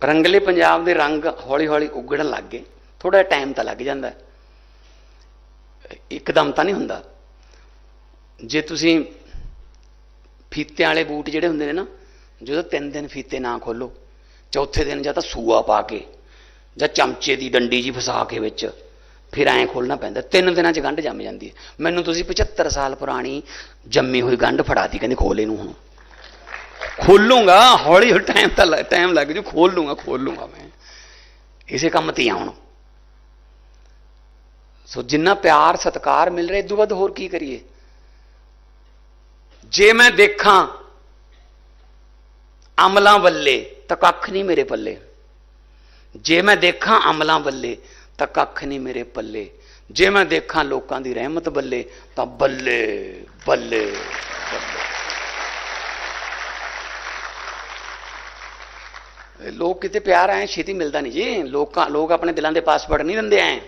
ਰੰਗਲੇ ਪੰਜਾਬ ਦੇ ਰੰਗ ਹੌਲੀ-ਹੌਲੀ ਉਗੜਨ ਲੱਗ ਗਏ। ਥੋੜਾ ਟਾਈਮ ਤਾਂ ਲੱਗ ਜਾਂਦਾ। ਇੱਕਦਮ ਤਾਂ ਨਹੀਂ ਹੁੰਦਾ। ਜੇ ਤੁਸੀਂ ਫੀਤੇ ਵਾਲੇ ਬੂਟ ਜਿਹੜੇ ਹੁੰਦੇ ਨੇ ਨਾ ਜਦੋਂ ਤਿੰਨ ਦਿਨ ਫੀਤੇ ਨਾ ਖੋਲੋ ਚੌਥੇ ਦਿਨ ਜਾਂ ਤਾਂ ਸੂਆ ਪਾ ਕੇ, ਜਾਂ ਚਮਚੇ ਦੀ ਡੰਡੀ ਜੀ ਫਸਾ ਕੇ ਵਿੱਚ, ਫਿਰ ਐਂ ਖੋਲਣਾ ਪੈਂਦਾ। ਤਿੰਨ ਦਿਨਾਂ 'ਚ ਗੰਢ ਜੰਮ ਜਾਂਦੀ ਹੈ। ਮੈਨੂੰ ਤੁਸੀਂ 75 ਸਾਲ ਪੁਰਾਣੀ ਜੰਮੀ ਹੋਈ ਗੰਢ ਫੜਾਤੀ ਕਹਿੰਦੇ ਖੋਲ ਇਹਨੂੰ ਹੁਣ। ਖੋਲੂੰਗਾ ਹੌਲੀ ਹੌਲੀ ਟਾਈਮ ਤਾਂ ਟਾਈਮ ਲੱਗ ਜੂ ਖੋਲ ਲੂੰਗਾ ਖੋਲ ਲੂੰਗਾ ਮੈਂ। ਇਸੇ ਕੰਮ ਤੇ ਹੀ ਆਉਣ ਸੋ ਜਿੰਨਾ ਪਿਆਰ ਸਤਿਕਾਰ ਮਿਲ ਰਿਹਾ ਇਦੋਂ ਵੱਧ ਹੋਰ ਕੀ ਕਰੀਏ ਜੇ ਮੈਂ ਦੇਖਾਂ ਅਮਲਾਂ ਵੱਲੇ ਤਾਂ ਕੱਖ ਨਹੀਂ ਮੇਰੇ ਪੱਲੇ ਜੇ ਮੈਂ ਦੇਖਾਂ ਅਮਲਾਂ ਵੱਲੇ ਤਾਂ ਕੱਖ ਨਹੀਂ ਮੇਰੇ ਪੱਲੇ ਜੇ ਮੈਂ ਦੇਖਾਂ ਲੋਕਾਂ ਦੀ ਰਹਿਮਤ ਬੱਲੇ ਤਾਂ ਬੱਲੇ ਬੱਲੇ ਬੱਲੇ ਇਹ ਲੋਕ ਕਿਤੇ ਪਿਆਰ ਆਏ ਛੇਤੀ ਮਿਲਦਾ ਨਹੀਂ ਜੀ ਲੋਕਾਂ ਲੋਕ ਆਪਣੇ ਦਿਲਾਂ ਦੇ ਪਾਸਵਰਡ ਨਹੀਂ ਦਿੰਦੇ ਐ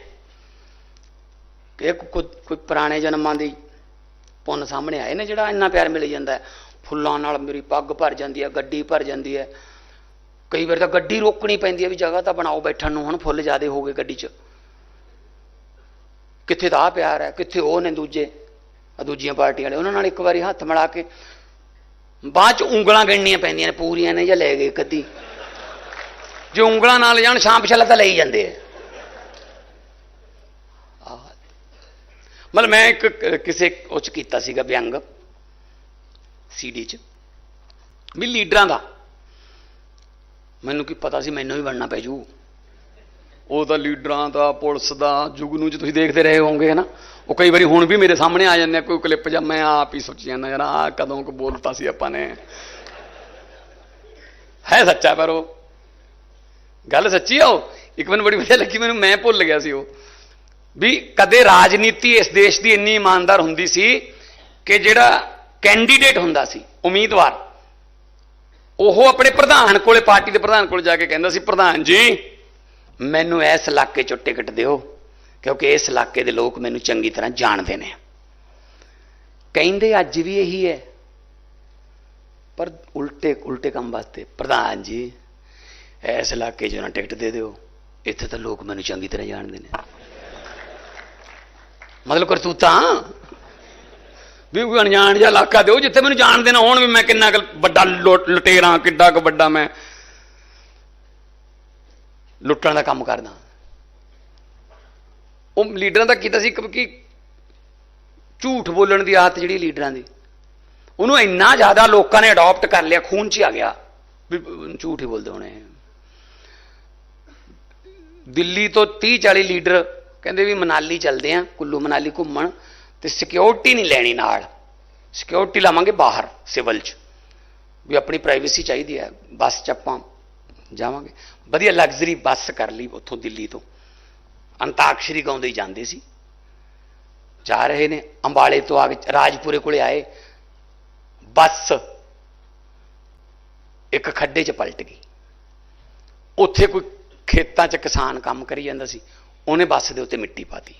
ਇਹ ਕੋਈ ਕੋਈ ਪੁਰਾਣੇ ਜਨਮਾਂ ਦੀ ਪੁੰਨ ਸਾਹਮਣੇ ਆਏ ਨੇ ਜਿਹੜਾ ਇੰਨਾ ਪਿਆਰ ਮਿਲ ਜਾਂਦਾ ਫੁੱਲਾਂ ਨਾਲ ਮੇਰੀ ਪੱਗ ਭਰ ਜਾਂਦੀ ਹੈ, ਗੱਡੀ ਭਰ ਜਾਂਦੀ ਹੈ। ਕਈ ਵਾਰ ਤਾਂ ਗੱਡੀ ਰੋਕਣੀ ਪੈਂਦੀ ਹੈ ਵੀ ਜਗ੍ਹਾ ਤਾਂ ਬਣਾਓ ਬੈਠਣ ਨੂੰ, ਹੁਣ ਫੁੱਲ ਜ਼ਿਆਦੇ ਹੋ ਗਏ ਗੱਡੀ 'ਚ। ਕਿੱਥੇ ਤਾਂ ਆਹ ਪਿਆਰ ਹੈ, ਕਿੱਥੇ ਉਹ ਨੇ ਦੂਜੇ ਦੂਜੀਆਂ ਪਾਰਟੀਆਂ ਵਾਲੇ। ਉਹਨਾਂ ਨਾਲ ਇੱਕ ਵਾਰੀ ਹੱਥ ਮਿਲਾ ਕੇ ਬਾਅਦ 'ਚ ਉਂਗਲਾਂ ਗਿਣਨੀਆਂ ਪੈਂਦੀਆਂ ਨੇ, ਪੂਰੀਆਂ ਨੇ ਜਾਂ ਲੈ ਗਏ ਕਦੀ। ਜੇ ਉਂਗਲਾਂ ਨਾਲ ਜਾਣ ਸ਼ਾਮ ਪਿਛਲਾ ਤਾਂ ਲਈ ਜਾਂਦੇ ਆ। ਮਤਲਬ ਮੈਂ ਇੱਕ ਕ- ਕਿਸੇ ਉੱਚ ਕੀਤਾ ਸੀਗਾ ਵਿਅੰਗ ਸੀਡੀ ਚ, ਵੀ ਲੀਡਰਾਂ ਦਾ। ਮੈਨੂੰ ਕੀ ਪਤਾ ਸੀ ਮੈਨੂੰ ਵੀ ਬਣਨਾ ਪੈ ਜੂ। ਉਹ ਤਾਂ ਲੀਡਰਾਂ ਦਾ, ਪੁਲਿਸ ਦਾ, ਜੁਗ ਨੂੰ ਜੇ ਤੁਸੀਂ ਦੇਖਦੇ ਰਹੇ ਹੋਵੋਗੇ, ਹਨਾ। ਉਹ ਕਈ ਵਾਰੀ ਹੁਣ ਵੀ ਮੇਰੇ ਸਾਹਮਣੇ ਆ ਜਾਂਦੇ ਆ, ਕੋਈ ਕਲਿੱਪ ਜਾਂ ਮੈਂ ਆਪ ਹੀ ਸੋਚੀ ਜਾਂਦਾ, ਯਾਰ ਆ ਕਦੋਂ ਕੁ ਬੋਲਤਾ ਸੀ ਆਪਾਂ ਨੇ। ਹੈ ਸੱਚਾ ਪਰ ਉਹ। ਗੱਲ ਸੱਚੀ ਆ ਉਹ। ਇੱਕ ਮੈਨੂੰ ਬੜੀ ਵਧੀਆ ਲੱਗੀ, ਮੈਨੂੰ ਮੈਂ ਭੁੱਲ ਗਿਆ ਸੀ ਉਹ। ਵੀ ਕਦੇ ਰਾਜਨੀਤੀ ਇਸ ਦੇਸ਼ ਦੀ ਇੰਨੀ ਇਮਾਨਦਾਰ ਹੁੰਦੀ ਸੀ ਕਿ ਜਿਹੜਾ ਕੈਂਡੀਡੇਟ ਹੁੰਦਾ ਸੀ, ਉਮੀਦਵਾਰ, ਉਹ ਆਪਣੇ ਪ੍ਰਧਾਨ ਕੋਲੇ, ਪਾਰਟੀ ਦੇ ਪ੍ਰਧਾਨ ਕੋਲ ਜਾ ਕੇ ਕਹਿੰਦਾ ਸੀ, ਪ੍ਰਧਾਨ ਜੀ, ਮੈਨੂੰ ਇਸ ਇਲਾਕੇ ਚੋਂ ਟਿਕਟ ਦਿਓ, ਕਿਉਂਕਿ ਇਸ ਇਲਾਕੇ ਦੇ ਲੋਕ ਮੈਨੂੰ ਚੰਗੀ ਤਰ੍ਹਾਂ ਜਾਣਦੇ ਨੇ। ਕਹਿੰਦੇ, ਅੱਜ ਵੀ ਇਹੀ ਹੈ। ਪਰ ਉਲਟੇ ਉਲਟੇ ਕੰਮ ਵਾਸਤੇ, ਪ੍ਰਧਾਨ ਜੀ, ਇਸ ਇਲਾਕੇ 'ਚ ਨਾ ਟਿਕਟ ਦੇ ਦਿਓ, ਇੱਥੇ ਤਾਂ ਲੋਕ ਮੈਨੂੰ ਚੰਗੀ ਤਰ੍ਹਾਂ ਜਾਣਦੇ ਨੇ। ਮਤਲਬ ਕਰਤੂਤਾਂ? ਵੀ ਕੋਈ ਅਣਜਾਣ ਜਿਹਾ ਇਲਾਕਾ ਦਿਓ, ਜਿੱਥੇ ਮੈਨੂੰ ਜਾਣਦੇ ਨਾ ਹੋਣ ਵੀ ਮੈਂ ਕਿੰਨਾ ਕੁ ਵੱਡਾ ਲੁ- ਲੁਟੇਰਾਂ, ਕਿੱਡਾ ਕੁ ਵੱਡਾ ਮੈਂ ਲੁੱਟਣ ਦਾ ਕੰਮ ਕਰਦਾ। ਉਹ ਲੀਡਰਾਂ ਦਾ ਕੀਤਾ ਸੀ ਕਿ ਝੂਠ ਬੋਲਣ ਦੀ ਆਦਤ ਜਿਹੜੀ ਲੀਡਰਾਂ ਦੀ। ਉਹਨੂੰ ਇੰਨਾ ਜ਼ਿਆਦਾ ਲੋਕਾਂ ਨੇ ਅਡਾਪਟ ਕਰ ਲਿਆ, ਖੂਨ 'ਚ ਆ ਗਿਆ ਵੀ ਝੂਠ ਹੀ ਬੋਲਦੇ ਹੋਣੇ। ਦਿੱਲੀ ਤੋਂ 30 40 ਲੀਡਰ ਕਹਿੰਦੇ ਵੀ ਮਨਾਲੀ ਚੱਲਦੇ ਆ, ਕੁੱਲੂ ਮਨਾਲੀ ਘੁੰਮਣ ਤੇ ਸਿਕਿਉਰਿਟੀ ਨਹੀਂ ਲੈਣੀ ਨਾਲ। ਸਿਕਿਉਰਿਟੀ ਲਾਵਾਂਗੇ ਬਾਹਰ ਸਿਵਲ 'ਚ। ਵੀ ਆਪਣੀ ਪ੍ਰਾਈਵੇਸੀ ਚਾਹੀਦੀ ਹੈ, ਬੱਸ 'ਚ ਆਪਾਂ ਜਾਵਾਂਗੇ। ਵਧੀਆ ਲਗਜ਼ਰੀ ਬੱਸ ਕਰ ਲਈ ਉੱਥੋਂ ਦਿੱਲੀ ਤੋਂ। ਅੰਤਾਕਸ਼ਰੀ ਗਾਉਂਦੇ ਹੀ ਜਾਂਦੇ ਸੀ। ਜਾ ਰਹੇ ਨੇ, ਅੰਬਾਲੇ ਤੋਂ ਆ ਕੇ ਰਾਜਪੁਰੇ ਕੋਲੇ ਆਏ। ਬੱਸ ਇੱਕ ਖੱਡੇ 'ਚ ਪਲਟ ਗਈ। ਉੱਥੇ ਕੋਈ ਖੇਤਾਂ 'ਚ ਕਿਸਾਨ ਕੰਮ ਕਰੀ ਜਾਂਦਾ ਸੀ। ਉਹਨੇ ਬੱਸ ਦੇ ਉੱਤੇ ਮਿੱਟੀ ਪਾਤੀ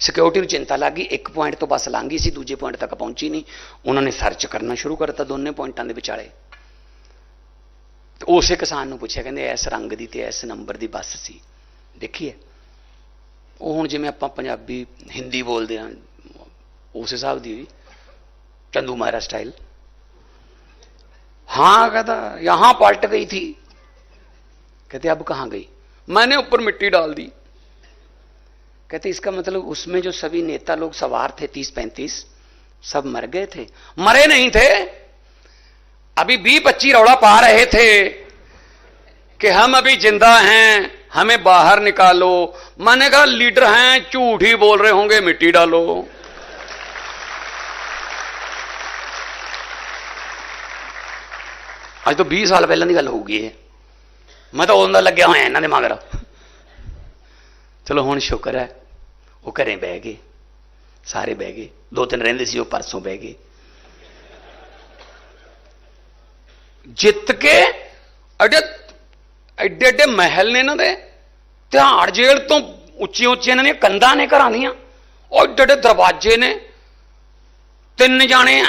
ਸਿਕਿਉਰਿਟੀ ਨੂੰ ਚਿੰਤਾ ਲੱਗ ਗਈ ਇੱਕ ਪੁਆਇੰਟ ਤੋਂ ਬੱਸ ਲੰਘ ਗਈ ਸੀ ਦੂਜੇ ਪੁਆਇੰਟ ਤੱਕ ਪਹੁੰਚੀ ਨਹੀਂ ਉਹਨਾਂ ਨੇ ਸਰਚ ਕਰਨਾ ਸ਼ੁਰੂ ਕਰਤਾ ਦੋਨੇ ਪੁਆਇੰਟਾਂ ਦੇ ਵਿਚਾਲੇ ਤੇ ਉਸੇ ਕਿਸਾਨ ਨੂੰ ਪੁੱਛਿਆ ਕਹਿੰਦੇ ਇਸ ਰੰਗ ਦੀ ਤੇ ਇਸ ਨੰਬਰ ਦੀ ਬੱਸ ਸੀ ਦੇਖੀਏ ਉਹ ਹੁਣ ਜਿਵੇਂ ਆਪਾਂ ਪੰਜਾਬੀ ਹਿੰਦੀ ਬੋਲਦੇ ਹਾਂ ਉਸ ਹਿਸਾਬ ਦੀ ਹੋਈ चंदू महाराज स्टाइल हाँ कहता यहां पलट गई थी कहते अब कहां गई मैंने ऊपर मिट्टी डाल दी। कहते, इसका मतलब उसमें जो सभी नेता लोग सवार थे, तीस पैंतीस, सब मर गए थे। मरे नहीं थे। अभी बी पच्ची रौड़ा पा रहे थे कि हम अभी ज़िंदा हैं, हमें बाहर निकालो। मैंने कहा, लीडर हैं, झूठ ही बोल रहे होंगे, मिट्टी डालो। आज तो 20 साल पहले की गल होगी है। ਮੈਂ ਤਾਂ ਉਦੋਂ ਦਾ ਲੱਗਿਆ ਹੋਇਆ ਇਹਨਾਂ ਦੇ ਮਗਰ। ਚਲੋ ਹੁਣ ਸ਼ੁਕਰ ਹੈ, ਉਹ ਘਰੇ ਬਹਿ ਗਏ, ਸਾਰੇ ਬਹਿ ਗਏ। ਦੋ ਤਿੰਨ ਰਹਿੰਦੇ ਸੀ, ਉਹ ਪਰਸੋਂ ਬਹਿ ਗਏ। ਜਿੱਤ ਕੇ ਐਡੇ ਐਡੇ ਐਡੇ ਮਹਿਲ ਨੇ ਇਹਨਾਂ ਦੇ, ਤਿਹਾੜ ਜੇਲ੍ਹ ਤੋਂ ਉੱਚੀਆਂ ਉੱਚੀਆਂ ਇਹਨਾਂ ਦੀਆਂ ਕੰਧਾਂ ਨੇ ਘਰਾਂ ਦੀਆਂ। ਉਹ ਐਡੇ ਐਡੇ ਦਰਵਾਜ਼ੇ ਨੇ। ਤਿੰਨ ਜਾਣੇ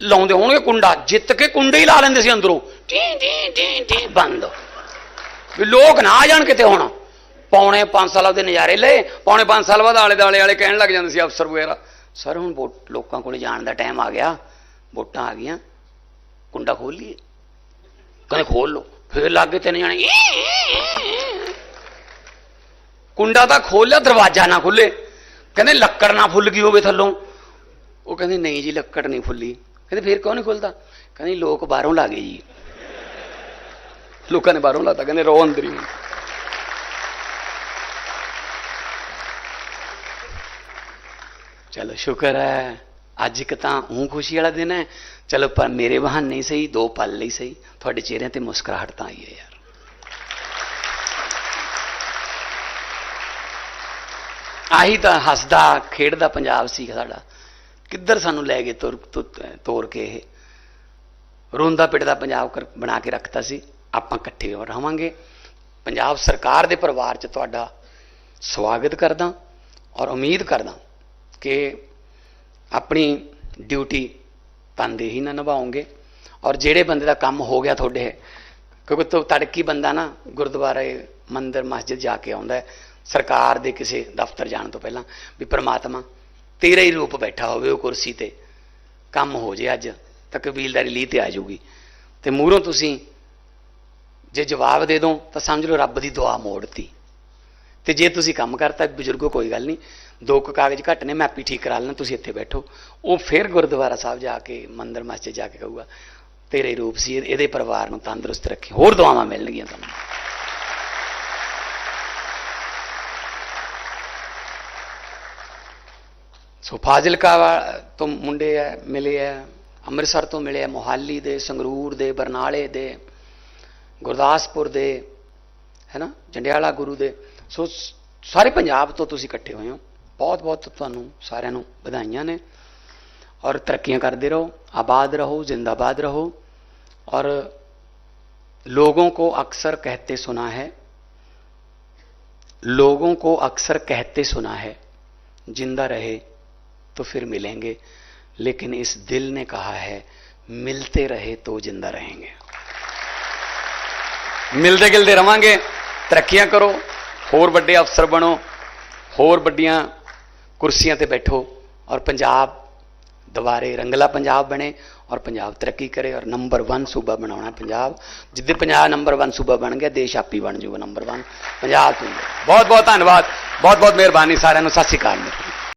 ਲਾਉਂਦੇ ਹੋਣਗੇ ਕੁੰਡਾ, ਜਿੱਤ ਕੇ ਕੁੰਡੇ ਹੀ ਲਾ ਲੈਂਦੇ ਸੀ ਅੰਦਰੋਂ। ਟੀ ਟੀ ਟੀ ਟੀ, ਬੰਦ। ਵੀ ਲੋਕ ਨਾ ਆ ਜਾਣ ਕਿਤੇ ਹੁਣ। ਪੌਣੇ 5 ਸਾਲ ਉਹਦੇ ਨਜ਼ਾਰੇ ਲਏ, ਪੌਣੇ 5 ਸਾਲ ਬਾਅਦ ਆਲੇ ਦਾਲੇ ਵਾਲੇ ਕਹਿਣ ਲੱਗ ਜਾਂਦੇ ਸੀ ਅਫਸਰ ਵਗੈਰਾ, ਸਰ, ਹੁਣ ਵੋਟ, ਲੋਕਾਂ ਕੋਲ ਜਾਣ ਦਾ ਟਾਈਮ ਆ ਗਿਆ, ਵੋਟਾਂ ਆ ਗਈਆਂ, ਕੁੰਡਾ ਖੋਲ ਲਈਏ। ਕਹਿੰਦੇ ਖੋਲ ਲਓ। ਫਿਰ ਲੱਗੇ ਤਿੰਨ ਜਾਣੇ ਕੁੰਡਾ ਤਾਂ ਖੋਲਿਆ ਦਰਵਾਜ਼ਾ ਨਾ ਖੁੱਲੇ ਕਹਿੰਦੇ, ਲੱਕੜ ਨਾ ਫੁੱਲ ਗਈ ਹੋਵੇ ਥੱਲੋਂ। ਉਹ ਕਹਿੰਦੇ, ਨਹੀਂ ਜੀ, ਲੱਕੜ ਨਹੀਂ ਫੁੱਲੀ। ਕਹਿੰਦੇ, ਫਿਰ ਕਿਉਂ ਨਹੀਂ ਖੁੱਲਦਾ? ਕਹਿੰਦੇ, ਲੋਕ ਬਾਹਰੋਂ ਲਾ ਗਏ ਜੀ। ਲੋਕਾਂ ਨੇ ਬਾਹਰੋਂ ਲਾਤਾ, ਕਹਿੰਦੇ ਰੋ ਅੰਦਰ ਹੀ ਚਲੋ ਸ਼ੁਕਰ ਹੈ, ਅੱਜ ਇੱਕ ਤਾਂ ਉਹ ਖੁਸ਼ੀ ਵਾਲਾ ਦਿਨ ਹੈ। ਚਲੋ ਪਰ ਮੇਰੇ ਬਹਾਨੇ ਹੀ ਸਹੀ, ਦੋ ਪਲ ਲਈ ਸਹੀ। ਤੁਹਾਡੇ ਚਿਹਰਿਆਂ ਤੇ ਮੁਸਕਰਾਹਟ ਤਾਂ ਆਈ ਹੈ ਯਾਰ। ਆਹੀ ਤਾਂ ਹੱਸਦਾ, ਖੇਡਦਾ ਪੰਜਾਬ ਸੀ ਸਾਡਾ। ਕਿੱਧਰ ਸਾਨੂੰ ਲੈ ਗਏ ਤੋਰ ਤੋਰ ਕੇ ਇਹ? ਰੋਂਦਾ ਪਿੱਟਦਾ ਪੰਜਾਬ ਬਣਾ ਕੇ ਰੱਖਤਾ ਸੀ। ਆਪਾਂ ਇਕੱਠੇ ਰਹਾਂਗੇ। ਪੰਜਾਬ ਸਰਕਾਰ ਦੇ ਪਰਿਵਾਰ 'ਚ ਤੁਹਾਡਾ ਸਵਾਗਤ ਕਰਦਾ ਔਰ ਉਮੀਦ ਕਰਦਾ ਕਿ ਆਪਣੀ ਡਿਊਟੀ ਤਨਦੇ ਹੀ ਨਾ ਨਿਭਾਓਗੇ ਔਰ ਜਿਹੜੇ ਬੰਦੇ ਦਾ ਕੰਮ ਹੋ ਗਿਆ ਤੁਹਾਡੇ, ਕਿਉਂਕਿ ਤੋ ਤੜਕੀ ਬੰਦਾ ਨਾ ਗੁਰਦੁਆਰੇ ਮੰਦਿਰ ਮਸਜਿਦ ਜਾ ਕੇ ਆਉਂਦਾ ਹੈ। ਸਰਕਾਰ ਦੇ ਕਿਸੇ ਦਫ਼ਤਰ ਜਾਣ ਤੋਂ ਪਹਿਲਾਂ ਵੀ ਪ੍ਰਮਾਤਮਾ ਤੇਰਾ ਹੀ ਰੂਪ ਬੈਠਾ ਹੋਵੇ ਉਹ ਕੁਰਸੀ ਤੇ। ਕੰਮ ਹੋ ਜੇ ਅੱਜ, ਤਾਂ ਕਬੀਲਦਾਰੀ ਲਈ ਤੇ ਆ ਜਾਊਗੀ। ਤੇ ਮੂਹਰੋਂ ਤੁਸੀਂ ਜੇ ਜਵਾਬ ਦੇ ਦੋ, ਤਾਂ ਸਮਝ ਲਓ ਰੱਬ ਦੀ ਦੁਆ ਮੋੜਤੀ। ਤੇ ਜੇ ਤੁਸੀਂ ਕੰਮ ਕਰਤਾ, ਬਜ਼ੁਰਗੋ, ਕੋਈ ਗੱਲ ਨਹੀਂ। ਦੋ ਕੁ ਕਾਗਜ਼ ਘੱਟ ਨੇ, ਮੈਂ ਆਪੀ ਠੀਕ ਕਰਾ ਲੈਣਾ ਤੁਸੀਂ ਇੱਥੇ ਬੈਠੋ। ਉਹ ਫਿਰ ਗੁਰਦੁਆਰਾ ਸਾਹਿਬ ਜਾ ਕੇ, ਮੰਦਰ ਮਸਜਿਦ ਜਾ ਕੇ ਕਹੂਗਾ, ਤੇਰੇ ਰੂਪ ਸੀ, ਇਹਦੇ ਪਰਿਵਾਰ ਨੂੰ ਤੰਦਰੁਸਤ ਰੱਖੇ। ਹੋਰ ਦੁਆਵਾਂ ਮਿਲਣਗੀਆਂ ਤੁਹਾਨੂੰ। ਸੋ ਫਾਜ਼ਿਲਕਾ ਤੋਂ ਮੁੰਡੇ ਆ, ਮਿਲੇ ਆ, ਅੰਮ੍ਰਿਤਸਰ ਤੋਂ ਮਿਲੇ ਆ, ਮੋਹਾਲੀ ਦੇ, ਸੰਗਰੂਰ ਦੇ, ਬਰਨਾਲੇ ਦੇ। ਗੁਰਦਾਸਪੁਰ ਦੇ ਹੈਨਾ ਜੰਡਿਆਲਾ ਗੁਰੂ ਦੇ ਸੋ ਸ- ਸਾਰੇ ਪੰਜਾਬ ਤੋਂ ਤੁਸੀਂ ਇਕੱਠੇ ਹੋਏ ਹੋ ਬਹੁਤ ਬਹੁਤ ਤੁਹਾਨੂੰ ਸਾਰਿਆਂ ਨੂੰ ਵਧਾਈਆਂ ਨੇ ਔਰ ਤਰੱਕੀਆਂ ਕਰਦੇ ਰਹੋ ਆਬਾਦ ਰਹੋ ਜ਼ਿੰਦਾਬਾਦ ਰਹੋ और लोगों को अक्सर कहते सुना है लोगों को अक्सर कहते सुना है जिंदा रहे तो फिर मिलेंगे लेकिन इस दिल ने कहा है मिलते रहे तो जिंदा रहेंगे ਮਿਲਦੇ ਗਿਲਦੇ ਰਵਾਂਗੇ। ਤਰੱਕੀਆਂ ਕਰੋ। ਹੋਰ ਵੱਡੇ ਅਫਸਰ ਬਣੋ। ਹੋਰ ਵੱਡੀਆਂ ਕੁਰਸੀਆਂ ਤੇ ਬੈਠੋ ਔਰ ਪੰਜਾਬ ਦੁਬਾਰੇ ਰੰਗਲਾ ਪੰਜਾਬ ਬਣੇ ਔਰ ਪੰਜਾਬ ਤਰੱਕੀ ਕਰੇ ਔਰ ਨੰਬਰ 1 ਸੂਬਾ ਬਣਾਉਣਾ ਪੰਜਾਬ। ਜਿੱਦੇ ਪੰਜਾਬ ਨੰਬਰ 1 ਸੂਬਾ ਬਣ ਗਿਆ, ਦੇਸ਼ ਆਪੀ ਬਣ ਜਾਊਗਾ ਨੰਬਰ 1 ਪੰਜਾਬ ਤੋਂ। ਬਹੁਤ ਬਹੁਤ ਧੰਨਵਾਦ। ਬਹੁਤ ਬਹੁਤ ਮਿਹਰਬਾਨੀ ਸਾਰਿਆਂ ਨੂੰ। ਸਤਿ ਸ਼੍ਰੀ ਅਕਾਲ।